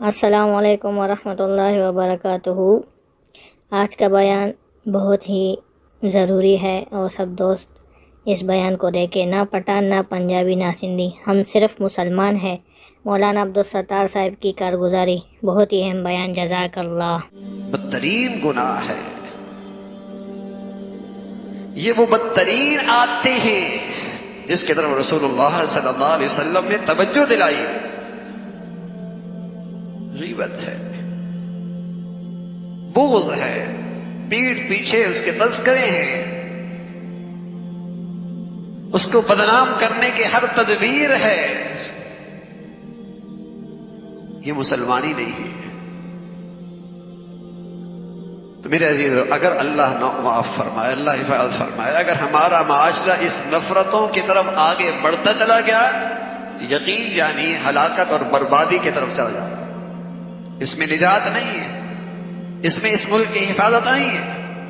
अस्सलाम वालेकुम वरहमतुल्लाहि वबरकातुहू आज का बयान बहुत ही ज़रूरी है और सब दोस्त इस बयान को देखें ना पठान, ना पंजाबी, ना सिंधी। हम सिर्फ़ मुसलमान हैं। मौलाना अब्दुल सत्तार साहब की कारगुजारी बहुत ही अहम बयान। जजाकल्ला बदतरीन गुनाह है। ये वो बदतरीन आते हैं जिसके तरफ़ रसूलुल्लाह सल्लल्लाहु अलैहि वसल्लम ने तवज्जो दिलाई। गीबत है। बोझ है। पीठ पीछे उसके तस्करे हैं। उसको बदनाम करने के हर तदबीर है। ये मुसलमानी नहीं है। तो मेरे अज़ीज़, अगर अल्लाह माफ़ फरमाए, अल्लाह हिफाजत फरमाए, अगर हमारा माशरा इस नफरतों की तरफ़ आगे बढ़ता चला गया तो यकीन जानिए, हलाकत और बर्बादी की तरफ़ चला जाए इसमें निजात नहीं है। इसमें इस मुल्क की हिफाजत नहीं है।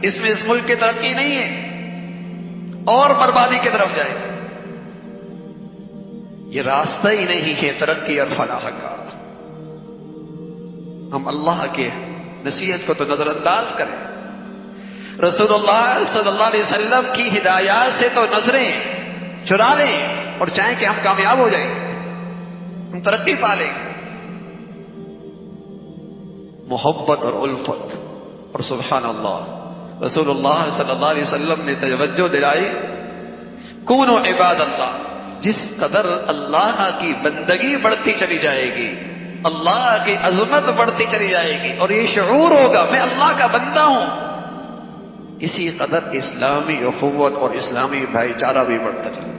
इसमें इस मुल्क की तरक्की नहीं है। और बर्बादी की तरफ़ जाए। ये रास्ता ही नहीं है तरक्की और फलाह का। हम अल्लाह के नसीहत को तो नजरअंदाज करें। रसूलुल्लाह सल्लल्लाहु अलैहि वसल्लम की हिदायत से तो नज़रें चुरा लें और चाहें कि हम कामयाब हो जाएँगे हम तरक्की पा लेंगे मोहब्बत और उल्फत। और सुबहान अल्लाह रसूलुल्लाह सल्लल्लाहु अलैहि वसल्लम ने तवज्जो दिलाई, कौन इबाद अल्लाह जिस कदर अल्लाह की बंदगी बढ़ती चली जाएगी, अल्लाह की अजमत बढ़ती चली जाएगी, और ये शूर होगा, मैं अल्लाह का बंदा हूँ। इसी कदर इस्लामी अखुवत और इस्लामी भाईचारा भी बढ़ता चला।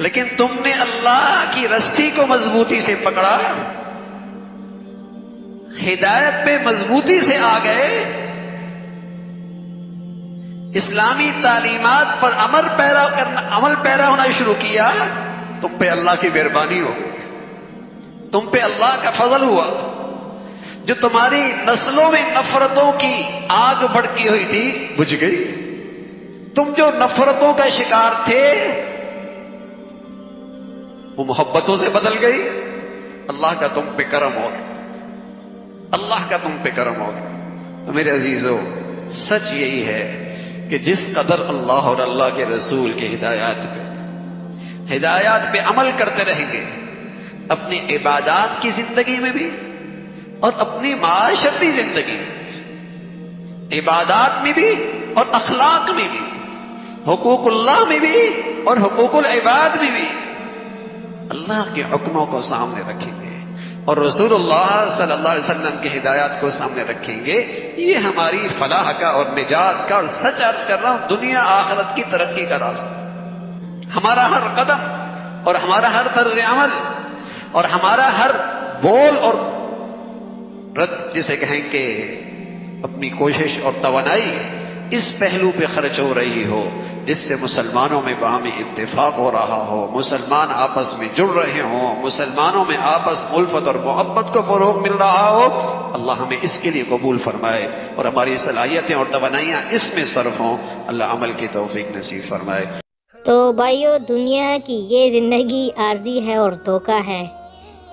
लेकिन तुमने अल्लाह की रस्सी को मजबूती से पकड़ा हिदायत पे मजबूती से आ गए। इस्लामी तालीमत पर अमल पैरा करना, अमल पैरा होना शुरू किया, तुम पे अल्लाह की मेहरबानी हो। तुम पे अल्लाह का फजल हुआ। जो तुम्हारी नस्लों में नफरतों की आग भड़की हुई थी, बुझ गई। तुम जो नफरतों का शिकार थे, वो मोहब्बतों से बदल गई। अल्लाह का तुम पे करम हो गया। अल्लाह का तुम पे करम हो गया तो मेरे अजीजों, सच यही है कि जिस कदर अल्लाह और अल्लाह के रसूल के हिदायत पे हिदायत पे अमल करते रहेंगे, अपनी इबादत की ज़िंदगी में भी और अपनी माशरती ज़िंदगी में इबादत में भी और अखलाक में भी, हुकूकुल्लाह में भी और हुकूकुल इबाद में भी। अल्लाह के हुक्मों को सामने रखेंगे। और रसूलुल्लाह सल्लल्लाहु अलैहि वसल्लम की हिदायत को सामने रखेंगे। ये हमारी फलाह का और निजात का और सच अर्ज़ कर रहा हूँ, दुनिया आखरत की तरक्की का रास्ता। हमारा हर कदम और हमारा हर तर्ज अमल और हमारा हर बोल और रद, जिसे कहेंगे अपनी कोशिश और तोनाई इस पहलू पे खर्च हो रही हो। जिससे मुसलमानों में बाहमी इत्तेफाक हो रहा हो, मुसलमान आपस में जुड़ रहे हो, मुसलमानों में आपस उल्फत और मोहब्बत को फरोग मिल रहा हो, अल्लाह हमें इसके लिए कबूल फरमाए और हमारी सलाहियतें और तोानाइयाँ इसमें सर्फ हों, अल्लाह अमल की तोफीक नसीब फरमाए। तो भाइयों, दुनिया की ये ज़िंदगी आर्जी है और धोखा है।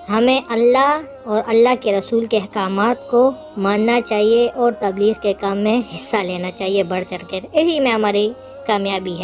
हमें अल्लाह और अल्लाह के रसूल के अहकाम को मानना चाहिए और तबलीग के काम में हिस्सा लेना चाहिए, बढ़ चढ़ कर। इसी में हमारी कामयाबी है।